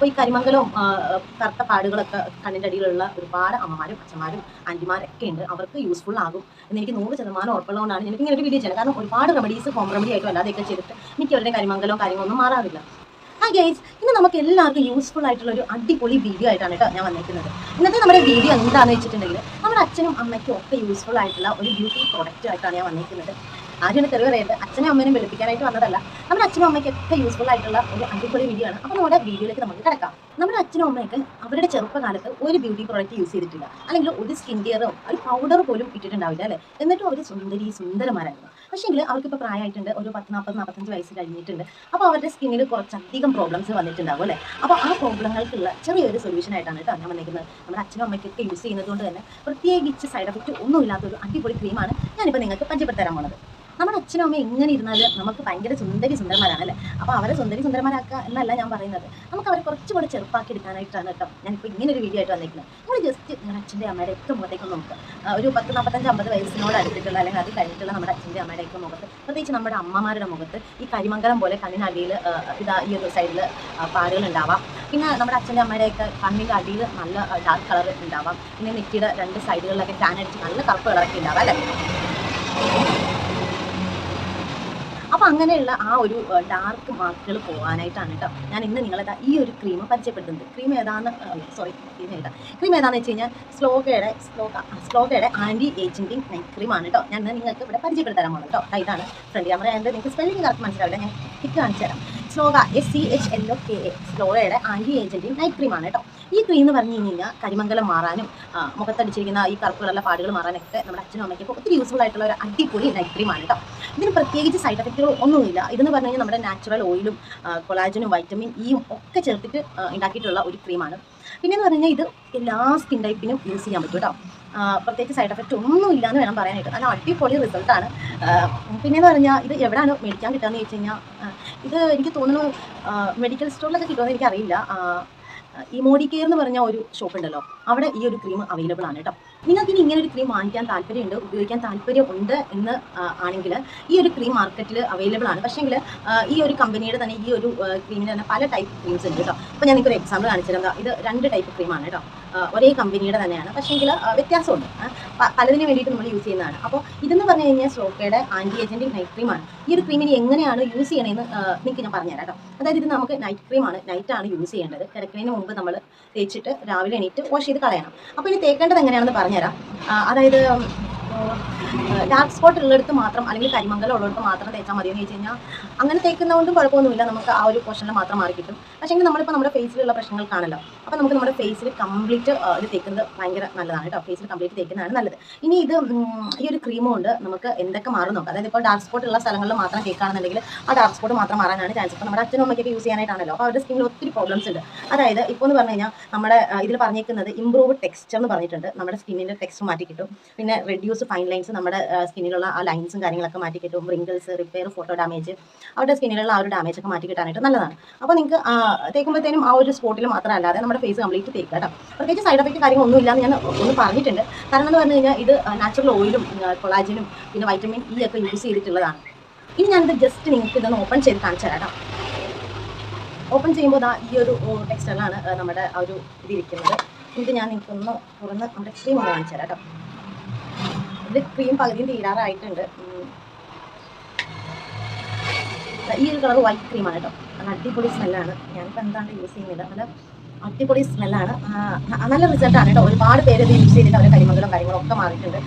അപ്പോൾ ഈ കരിമംഗലവും കറുത്ത പാടുകളൊക്കെ കണ്ണിന്റെ അടിയിലുള്ള ഒരുപാട് അമ്മമാരും അച്ഛന്മാരും ആന്റിമാരൊക്കെ ഉണ്ട്. അവർക്ക് യൂസ്ഫുൾ ആകും എന്ന് എനിക്ക് നൂറ് ശതമാനം ഉറപ്പുള്ളതുകൊണ്ടാണ് എനിക്ക് ഇങ്ങനെ ഒരു വീഡിയോ ചെയ്യുന്നത്. കാരണം ഒരുപാട് റെമഡീസ് ഹോം റെമഡി ആയിട്ടും അല്ലാതെയൊക്കെ ചെയ്തിട്ട് മിക്കവരുടെയും കരിമംഗലവും കാര്യങ്ങളൊന്നും മാറാറില്ല. ആ ഗൈസ് ഇന്ന് നമുക്ക് എല്ലാവർക്കും യൂസ്ഫുൾ ആയിട്ടുള്ള ഒരു അടിപൊളി വീഡിയോ ആയിട്ടാണ് കേട്ടോ ഞാൻ വന്നിരിക്കുന്നത് ഇന്നത്തെ നമ്മുടെ വീഡിയോ എന്താണെന്ന് വെച്ചിട്ടുണ്ടെങ്കിൽ നമ്മുടെ അച്ഛനും അമ്മയ്ക്കും ഒക്കെ യൂസ്ഫുൾ ആയിട്ടുള്ള ഒരു ബ്യൂട്ടി പ്രോഡക്റ്റ് ആയിട്ടാണ് ഞാൻ വന്നിരിക്കുന്നത് ആദ്യം തെളിവ് പറയുന്നത് അച്ഛനും അമ്മേനും വെളുപ്പിക്കാനായിട്ട് വന്നതല്ല. നമ്മുടെ അച്ഛനും അമ്മയ്ക്കൊക്കെ യൂസ്ഫുൾ ആയിട്ടുള്ള ഒരു അടിപൊളി വീഡിയോ ആണ്. അപ്പോൾ നമ്മുടെ വീഡിയോയിലേക്ക് നമുക്ക് കിടക്കാം. നമ്മുടെ അച്ഛനും അമ്മയൊക്കെ അവരുടെ ചെറുപ്പകാലത്ത് ഒരു ബ്യൂട്ടി പ്രോഡക്റ്റ് യൂസ് ചെയ്തിട്ടില്ല. അല്ലെങ്കിൽ ഒരു സ്കിൻ കെയറോ ഒരു പൗഡർ പോലും ഇട്ടിട്ടുണ്ടാവില്ല അല്ലേ? എന്നിട്ടും അവർ സുന്ദരി സുന്ദരമാരായിരുന്നു. പക്ഷേങ്കിൽ അവർക്കിപ്പോൾ പ്രായമായിട്ടുണ്ട്. ഒരു പത്ത് നാൽപ്പത് നാൽപ്പത്തഞ്ച് വയസ്സ് കഴിഞ്ഞിട്ടുണ്ട്. അപ്പോൾ അവരുടെ സ്കിന്നിൽ കുറച്ചധികം പ്രോബ്ലംസ് വന്നിട്ടുണ്ടാവും അല്ലേ? അപ്പോൾ ആ പ്രോബ്ലങ്ങൾക്കുള്ള ചെറിയൊരു സൊല്യൂഷൻ ആയിട്ടാണ് കേട്ടോ ഞാൻ വന്നിരിക്കുന്നത് നമ്മുടെ അച്ഛനും അമ്മയ്ക്കൊക്കെ യൂസ് ചെയ്യുന്നത് കൊണ്ട് തന്നെ. പ്രത്യേകിച്ച് സൈഡ് എഫക്റ്റ് ഒന്നുമില്ലാത്തൊരു അടിപൊളി ക്രീമാണ് ഞാനിപ്പോൾ നിങ്ങൾക്ക് പഞ്ചപ്പെടുത്തരാൻ തരാൻ പോണത്. നമ്മുടെ അച്ഛനും അമ്മയും എങ്ങനെ ഇരുന്നാൽ നമുക്ക് ഭയങ്കര സുന്ദരി സുന്ദരന്മാരാണ് അല്ലേ? അപ്പോൾ അവരെ സുന്ദരി സുന്ദരന്മാരാക്കുക എന്നല്ല ഞാൻ പറയുന്നത്. നമുക്ക് അവരെ കുറച്ചും കൂടെ ചെറുപ്പാക്കി എടുക്കാനായിട്ടാണ് കേട്ടോ ഇപ്പൊ ഇങ്ങനെ ഒരു വീഡിയോ ആയിട്ട് വന്നിരിക്കുന്നത്. നമ്മൾ ജസ്റ്റ് നിങ്ങളുടെ അച്ഛന്റെ അമ്മയുടെ ഒക്കെ മുഖത്തേക്ക് നോക്കുക ഒരു പത്ത് നാൽപ്പത്തഞ്ച് അമ്പത് വയസ്സിനോട് അടുത്തിട്ടുള്ള അല്ലെങ്കിൽ അത് കഴിഞ്ഞിട്ടുള്ള നമ്മുടെ അച്ഛന്റെ അമ്മയുടെ ഒക്കെ മുഖത്ത് പ്രത്യേകിച്ച് നമ്മുടെ അമ്മമാരുടെ മുഖത്ത് ഈ കരിമംഗലം പോലെ കണ്ണിനടിയിൽ ഇതാ ഈ ഒരു സൈഡിൽ പാടുകൾ ഉണ്ടാവാം. പിന്നെ നമ്മുടെ അച്ഛന്റെ അമ്മയുടെയൊക്കെ കണ്ണിന്റെ അടിയിൽ നല്ല ഡാർക്ക് കളർ ഉണ്ടാവാം. പിന്നെ നെറ്റിയുടെ രണ്ട് സൈഡുകളിലൊക്കെ ടാൻ അടിച്ച് നല്ല കറുപ്പ് കളറൊക്കെ ഉണ്ടാവാം അല്ലേ? അപ്പോൾ അങ്ങനെയുള്ള ആ ഒരു ഡാർക്ക് മാർക്കുകൾ പോകാനായിട്ടാണ് കേട്ടോ ഞാൻ ഇന്ന് നിങ്ങളെ ഈ ഒരു ക്രീം പരിചയപ്പെടുത്തുന്നത്. ക്രീം ഏതാന്ന് സോറി ക്രീം ഏതാ ക്രീം ഏതാന്ന് വെച്ച് കഴിഞ്ഞാൽ സ്ലോഗയുടെ സ്ലോക സ്ലോഗയുടെ ആന്റി ഏജിന്റിങ് നൈറ്റ് ക്രീമാണ് കേട്ടോ ഞാൻ നിങ്ങൾക്ക് ഇവിടെ പരിചയപ്പെടുത്തരാൻ പോകുന്നത് കേട്ടോ ഇതാണ് ഫ്രണ്ട് ക്യാമറ ആയത് നിങ്ങൾക്ക് സ്പെല്ലിംഗ് കറക്റ്റ് മനസ്സിലാവില്ല? ഞാൻ ടിക്ക് കാണിച്ചു തരാം സ്ലോഗ S C H L O K A സ്ലോഗയുടെ anti ageing night ക്രീമാണ് കേട്ടോ. ഈ ക്രീം എന്ന് പറഞ്ഞു കഴിഞ്ഞാൽ കരിമംഗലം മാറാനും മുഖത്തടിച്ചിരിക്കുന്ന ഈ കറുപ്പുകളുള്ള പാടുകൾ മാറാനൊക്കെ നമ്മുടെ അച്ഛനും അമ്മയ്ക്കൊക്കെ ഒത്തിരി യൂസ്ഫുൾ ആയിട്ടുള്ള ഒരു അടിപൊളി നൈറ്റ് ക്രീമാണ് കേട്ടോ. ഇതിന് പ്രത്യേകിച്ച് സൈഡ് എഫക്റ്റുകൾ ഒന്നുമില്ല. ഇതെന്ന് പറഞ്ഞു കഴിഞ്ഞാൽ നമ്മുടെ നാച്ചുറൽ ഓയിലും കൊളാജനും വൈറ്റമിൻ ഇയും ഒക്കെ ചേർത്തിട്ട് ഉണ്ടാക്കിയിട്ടുള്ള ഒരു ക്രീമാണ് പിന്നെ എന്ന് പറഞ്ഞാൽ ഇത് എല്ലാ സ്കിൻ ടൈപ്പിനും യൂസ് ചെയ്യാൻ പറ്റും കേട്ടോ. പ്രത്യേകിച്ച് സൈഡ് എഫക്റ്റ് ഒന്നും ഇല്ലാന്ന് വേണം പറയാനായിട്ട്. നല്ല അടിപൊളി റിസൾട്ടാണ് പിന്നെന്ന് പറഞ്ഞാൽ ഇത് എവിടെയാണ് മേടിക്കാൻ കിട്ടുകയെന്ന് ചോദിച്ചു കഴിഞ്ഞാൽ ഇത് എനിക്ക് തോന്നുന്നു മെഡിക്കൽ സ്റ്റോറിലൊക്കെ കിട്ടുമെന്ന് എനിക്കറിയില്ല. ആ, മോഡി കെയർ എന്ന് പറഞ്ഞ ഒരു ഷോപ്പ് ഉണ്ടല്ലോ. അവിടെ ഈ ഒരു ക്രീം അവൈലബിൾ ആണ് കേട്ടോ. നിങ്ങൾക്ക് ഇനി ഇങ്ങനെ ഒരു ക്രീം വാങ്ങിക്കാൻ താല്പര്യമുണ്ട് ഉപയോഗിക്കാൻ താല്പര്യം ഉണ്ട് എന്ന് ആണെങ്കിൽ ഈ ഒരു ക്രീം മാർക്കറ്റിൽ അവൈലബിൾ ആണ്. പക്ഷേങ്കിൽ ഈ ഒരു കമ്പനിയുടെ തന്നെ ഈ ഒരു ക്രീമിന് തന്നെ പല ടൈപ്പ് ക്രീംസ് ഉണ്ട് കേട്ടോ. അപ്പോൾ ഞാൻ നിങ്ങൾക്ക് ഒരു എക്സാമ്പിൾ കാണിച്ചു തരാം ഇത് രണ്ട് ടൈപ്പ് ക്രീമാണ് കേട്ടോ. ഒരേ കമ്പനിയുടെ തന്നെയാണ്. പക്ഷേങ്കിൽ വ്യത്യാസമുണ്ട്. പലതിനു വേണ്ടിയിട്ട് നമ്മൾ യൂസ് ചെയ്യുന്നതാണ്. അപ്പോൾ ഇതെന്ന് പറഞ്ഞു കഴിഞ്ഞാൽ സോക്കയുടെ ആന്റി ഏജന്റിക് നൈറ്റ് ക്രീമാണ് ഈ ഒരു ക്രീമിന് എങ്ങനെയാണ് യൂസ് ചെയ്യണമെന്ന് നിങ്ങൾക്ക് ഞാൻ പറഞ്ഞുതരാം കേട്ടോ. അതായത് ഇത് നമുക്ക് നൈറ്റ് ക്രീമാണ് നൈറ്റാണ് യൂസ് ചെയ്യേണ്ടത്. കിടക്കുന്നതിന് മുമ്പ് നമ്മൾ തേച്ചിട്ട് രാവിലെ എണീറ്റ് വാഷ് ചെയ്ത് കളയണം. അപ്പോൾ ഇനി തേക്കേണ്ടത് എങ്ങനെയാണെന്ന് പറഞ്ഞുതരാം അതായത് ഡാർക്ക് സ്പോട്ട് ഉള്ളിടത്ത് മാത്രം അല്ലെങ്കിൽ കരിമംഗലം ഉള്ളിടത്ത് മാത്രം തേച്ചാൽ മതി എന്ന് വെച്ച് കഴിഞ്ഞാൽ അങ്ങനെ തേക്കുന്നതുകൊണ്ടും കുഴപ്പമൊന്നുമില്ല. നമുക്ക് ആ ഒരു പോർഷനിൽ മാത്രം മാറി കിട്ടും. പക്ഷേ നമ്മളിപ്പോൾ നമ്മുടെ ഫേസിലുള്ള പ്രശ്നങ്ങൾക്കാണല്ലോ അപ്പോൾ നമുക്ക് നമ്മുടെ ഫേസിൽ കംപ്ലീറ്റ് ഇത് തേക്കുന്നത് ഭയങ്കര നല്ലതാണ് കേട്ടോ. ഫേസിൽ കംപ്ലീറ്റ് തേക്കുന്നതാണ് നല്ലത്. ഇനി ഇത് ഈ ഒരു ക്രീം കൊണ്ട് നമുക്ക് എന്തൊക്കെ മാറും നോക്കാം. അതായത് ഇപ്പോൾ ഡാർക്ക് സ്പോട്ട് ഉള്ള സ്ഥലങ്ങളിൽ മാത്രം തേക്കുകയാണെന്നുണ്ടെങ്കിൽ ആ ഡാർക്ക് സ്പോട്ട് മാത്രം മാറാനാണ് ചാൻസ് ഇപ്പോൾ നമ്മുടെ അച്ഛനും അമ്മയ്ക്കൊക്കെ യൂസ് ചെയ്യാനായിട്ടാണല്ലോ. അപ്പോൾ അവരുടെ സ്കിന്നിൽ ഒത്തിരി പ്രോബ്ലംസ് ഉണ്ട്. അതായത് ഇപ്പോൾ എന്ന് പറഞ്ഞു കഴിഞ്ഞാൽ നമ്മുടെ ഇതിൽ പറഞ്ഞേക്കുന്നത് ഇംപ്രൂവ് ടെക്സ്ചർ എന്ന് പറഞ്ഞിട്ടുണ്ട്. നമ്മുടെ സ്കിന്നിന്റെ ടെക്സ്റ്റ് മാറ്റി കിട്ടും. പിന്നെ റെഡ്യൂസ് ഫൈൻ ലൈൻസ് നമ്മുടെ സ്കിന്നിലുള്ള ആ ലൈൻസും കാര്യങ്ങളൊക്കെ മാറ്റി കിട്ടും. റിങ്കിൾസ് റിപ്പയർ ഫോട്ടോ ഡാമേജ് അവരുടെ സ്കിന്നിലുള്ള ആ ഒരു ഡാമേജ് ഒക്കെ മാറ്റി കിട്ടാനായിട്ട് നല്ലതാണ്. അപ്പോൾ നിങ്ങൾക്ക് തേക്കുമ്പോഴത്തേനും ആ ഒരു സ്പോട്ടിൽ മാത്രം അല്ലാതെ നമ്മുടെ ഫേസ് കംപ്ലീറ്റ് തേക്കുക കേട്ടോ. പ്രത്യേകിച്ച് സൈഡ് എഫക്റ്റ് കാര്യങ്ങളൊന്നും ഇല്ലാന്ന് ഞാൻ ഒന്ന് പറഞ്ഞിട്ടുണ്ട്. കാരണം എന്ന് പറഞ്ഞു കഴിഞ്ഞാൽ ഇത് നാച്ചുറൽ ഓയിലും കൊളാജിനും പിന്നെ വൈറ്റമിൻ ഇ ഒക്കെ യൂസ് ചെയ്തിട്ടുള്ളതാണ്. ഇനി ഞാനിത് ജസ്റ്റ് നിങ്ങൾക്ക് ഇതൊന്ന് ഓപ്പൺ ചെയ്ത് കാണിച്ചു തരാം ഓപ്പൺ ചെയ്യുമ്പോൾ ദാ ഈ ഒരു ടെക്സ്റ്റൈലാണ് നമ്മുടെ ആ ഒരു ഇതിരിക്കുന്നത്. ഇത് ഞാൻ നിങ്ങൾക്കൊന്ന് തുറന്ന് നമ്മുടെ ക്രീം ഒന്ന് കാണിച്ചു തരാം കേട്ടോ. ഇത് ക്രീം പകുതിയും തീരാറായിട്ടുണ്ട്. ഈ ഒരു കളർ വൈറ്റ് ക്രീമാണ് കേട്ടോ. നല്ല അടിപൊളി സ്മെല്ലാണ് ഞാനിപ്പോൾ എന്താണ് യൂസ് ചെയ്യുന്നത്? നല്ല അടിപൊളി സ്മെല്ലാണ് നല്ല റിസൾട്ടാണ് കേട്ടോ. ഒരുപാട് പേര് ഇത് യൂസ് ചെയ്തിട്ട് അവരുടെ കരിമകളും കാര്യങ്ങളും ഒക്കെ മാറിയിട്ടുണ്ട്.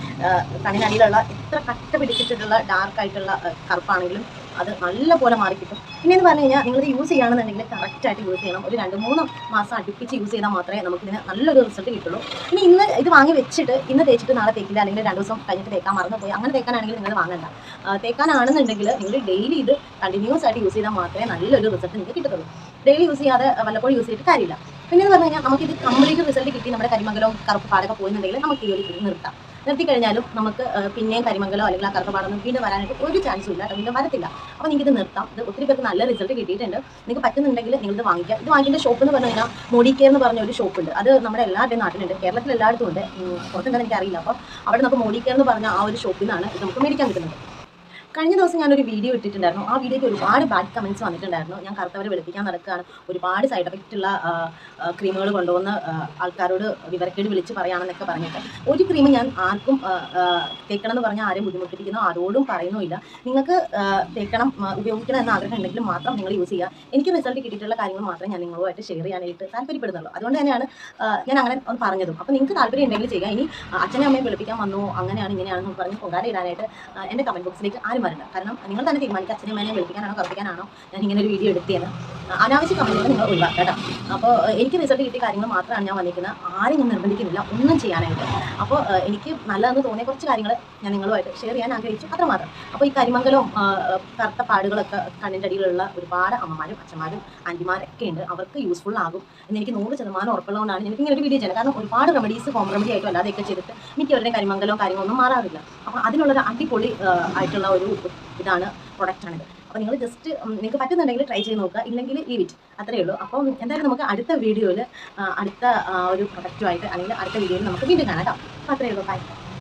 കണ്ണിനടിയിലുള്ള എത്ര കട്ട പിടിച്ചിട്ടുള്ള ഡാർക്ക് ആയിട്ടുള്ള കറുപ്പാണെങ്കിലും അത് നല്ലപോലെ പോലെ മാറി കിട്ടും പിന്നെ എന്ന് പറഞ്ഞു കഴിഞ്ഞാൽ നിങ്ങളിത് യൂസ് ചെയ്യുകയാണെന്നുണ്ടെങ്കിൽ കറക്റ്റ് ആയിട്ട് യൂസ് ചെയ്യണം. ഒരു രണ്ട് മൂന്ന് മാസം അടുപ്പിച്ച് യൂസ് ചെയ്താൽ മാത്രമേ നമുക്ക് ഇതിന് നല്ലൊരു റിസൾട്ട് കിട്ടുള്ളൂ. ഇനി ഇന്ന് ഇത് വാങ്ങി വെച്ചിട്ട് ഇന്ന് തേച്ചിട്ട് നാളെ തേക്കില്ല. അല്ലെങ്കിൽ രണ്ട് ദിവസം കഴിഞ്ഞിട്ട് തേക്കാൻ മറന്നു പോയി. അങ്ങനെ തേക്കാനാണെങ്കിൽ നിങ്ങൾ വാങ്ങണ്ട. തേക്കാനാണെന്നുണ്ടെങ്കിൽ നിങ്ങൾ ഡെയിലി ഇത് കണ്ടിന്യൂസ് ആയിട്ട് യൂസ് ചെയ്താൽ മാത്രമേ നല്ലൊരു റിസൾട്ട് നിങ്ങൾക്ക് കിട്ടത്തുള്ളൂ. ഡെയിലി യൂസ് ചെയ്യാതെ വല്ലപ്പോഴും യൂസ് ചെയ്തിട്ട് കാര്യമില്ല. പിന്നെ എന്ന് പറഞ്ഞു കഴിഞ്ഞാൽ നമുക്ക് ഇത് കംപ്ലീറ്റ് റിസൾട്ട് കിട്ടി. നമ്മുടെ കരിമംഗലവും കറുപ്പ് പാടൊക്കെ പോയെന്നുണ്ടെങ്കിൽ നമുക്ക് ഈ ഒരു നിർത്താം. നിർത്തി കഴിഞ്ഞാലും നമുക്ക് പിന്നെയും കരിമംഗലോ അല്ലെങ്കിൽ ആ കറുത്തപാടൊന്നും വീണ്ടും വരാനായിട്ട് ഒരു ചാൻസും ഇല്ല വീണ്ടും വരത്തില്ല. അപ്പോൾ നിങ്ങൾക്ക് ഇത് നിർത്താം. ഇത് ഒത്തിരി പേർക്ക് നല്ല റിസൾട്ട് കിട്ടിയിട്ടുണ്ട്. നിങ്ങൾക്ക് പറ്റുന്നുണ്ടെങ്കിൽ നിങ്ങൾ ഇത് വാങ്ങിക്കാം ഇത് വാങ്ങിക്കേണ്ട ഷോപ്പ് എന്ന് പറഞ്ഞു കഴിഞ്ഞാൽ മോഡി കെയർ എന്ന് പറഞ്ഞ ഒരു ഷോപ്പ് ഉണ്ട്. അത് നമ്മുടെ എല്ലാവരുടെയും നാട്ടിലുണ്ട്. കേരളത്തിൽ എല്ലായിടത്തും ഉണ്ട് പുറത്തുണ്ടെന്ന് എനിക്കറിയില്ല. അപ്പോൾ അവിടെ നമുക്ക് മോഡി കെയർ എന്ന് പറഞ്ഞ ആ ഒരു ഷോപ്പിൽ നിന്നാണ് ഇത് നമുക്ക് മേടിക്കാൻ കിട്ടുന്നത്. കഴിഞ്ഞ ദിവസം ഞാനൊരു വീഡിയോ ഇട്ടിട്ടുണ്ടായിരുന്നു. ആ വീഡിയോയ്ക്ക് ഒരുപാട് ബാഡ് കമന്റ്സ് വന്നിട്ടുണ്ടായിരുന്നു. ഞാൻ കറുത്തവരെ വെളുപ്പിക്കാൻ നടക്കുകയാണ്. ഒരുപാട് സൈഡ് എഫക്റ്റ് ഉള്ള ക്രീമുകൾ കൊണ്ടുവന്ന് ആൾക്കാരോട് വിവരക്കേട് വിളിച്ച് പറയാണെന്നൊക്കെ പറഞ്ഞിട്ട്. ഒരു ക്രീം ഞാൻ ആർക്കും തേക്കണമെന്ന് പറഞ്ഞാൽ ആരും ബുദ്ധിമുട്ടിപ്പിക്കുന്നു. ആരോടും പറയുന്നുമില്ല. നിങ്ങൾക്ക് തേക്കണം ഉപയോഗിക്കണം എന്ന ആഗ്രഹം ഉണ്ടെങ്കിൽ മാത്രം നിങ്ങൾ യൂസ് ചെയ്യുക. എനിക്ക് റിസൾട്ട് കിട്ടിയിട്ടുള്ള കാര്യങ്ങൾ മാത്രം ഞാൻ നിങ്ങളുമായിട്ട് ഷെയർ ചെയ്യാനായിട്ട് താല്പര്യപ്പെടുന്നുള്ളൂ. അതുകൊണ്ട് തന്നെയാണ് ഞാൻ അങ്ങനെ ഒന്ന് പറഞ്ഞതും. അപ്പോൾ നിങ്ങൾക്ക് താല്പര്യം ഉണ്ടെങ്കിൽ ചെയ്യുക. ഇനി അച്ഛനെ അമ്മയെ വിളിപ്പിക്കാൻ വന്നു അങ്ങനെയാണ് ഇങ്ങനെയാണെന്ന് പറഞ്ഞ് പൊങ്കാല ഇടാനായിട്ട് ആ, എന്റെ കമന്റ് ബോക്സിലേക്ക് ആരും വരണ്ട. കാരണം നിങ്ങൾ തന്നെ തീരുമാനിക്കുക. അച്ഛനും അമ്മയെ വിളിപ്പിക്കാനാണോ കറുപ്പിക്കാനാണോ ഞാൻ ഇങ്ങനെ ഒരു വീഡിയോ എടുത്തിയത് അനാവശ്യ കമന്റുകൾ നിങ്ങൾ ഒഴിവാക്കുക കേട്ടോ അപ്പോൾ എനിക്ക് റിസൾട്ട് കിട്ടിയ കാര്യങ്ങൾ മാത്രമാണ് ഞാൻ വന്നിരിക്കുന്നത്. ആരും ഞാൻ നിർബന്ധിക്കുന്നില്ല. ഒന്നും ചെയ്യാനായിട്ട്. അപ്പോൾ എനിക്ക് നല്ലതെന്ന് തോന്നിയ കുറച്ച് കാര്യങ്ങൾ ഞാൻ നിങ്ങളുമായിട്ട് ഷെയർ ചെയ്യാൻ ആഗ്രഹിച്ചു. അത്രമാത്രം. അപ്പോൾ ഈ കരിമംഗലവും കറുത്ത പാടുകളൊക്കെ കണ്ണിന്റെ അടിയിലുള്ള ഒരുപാട് അമ്മമാരും അച്ഛന്മാരും ആന്റിമാരൊക്കെ ഉണ്ട്. അവർക്ക് യൂസ്ഫുൾ ആകും എന്ന് എനിക്ക് നൂറ് ശതമാനം ഉറപ്പുള്ളതുകൊണ്ടാണ് എനിക്ക് ഇങ്ങനെ ഒരു വീഡിയോ ചെയ്യുന്നത്. കാരണം ഒരുപാട് റെമഡീസ് ഹോം റെമഡി ആയിട്ടും അല്ലാതെയൊക്കെ ചെയ്തിട്ട് മിക്കവരുടെ കരിമംഗലവും കാര്യങ്ങളൊന്നും മാറാറില്ല. അപ്പോൾ അതിനുള്ളൊരു അടിപൊളി ആയിട്ടുള്ള ഒരു ഇതാണ് പ്രൊഡക്റ്റ് പ്രൊഡക്റ്റാണിത് അപ്പോൾ നിങ്ങൾ ജസ്റ്റ് നിങ്ങൾക്ക് പറ്റുന്നുണ്ടെങ്കിൽ ട്രൈ ചെയ്ത് നോക്കുക. ഇല്ലെങ്കിൽ ഈ വിറ്റ് അത്രയേ ഉള്ളൂ. അപ്പം എന്തായാലും നമുക്ക് അടുത്ത വീഡിയോയിൽ അടുത്ത ഒരു പ്രൊഡക്റ്റുമായിട്ട് അല്ലെങ്കിൽ അടുത്ത വീഡിയോയിൽ നമുക്ക് വീണ്ടും കാണാം കേട്ടോ. അപ്പോൾ അത്രയേ ഉള്ളൂ. ബൈ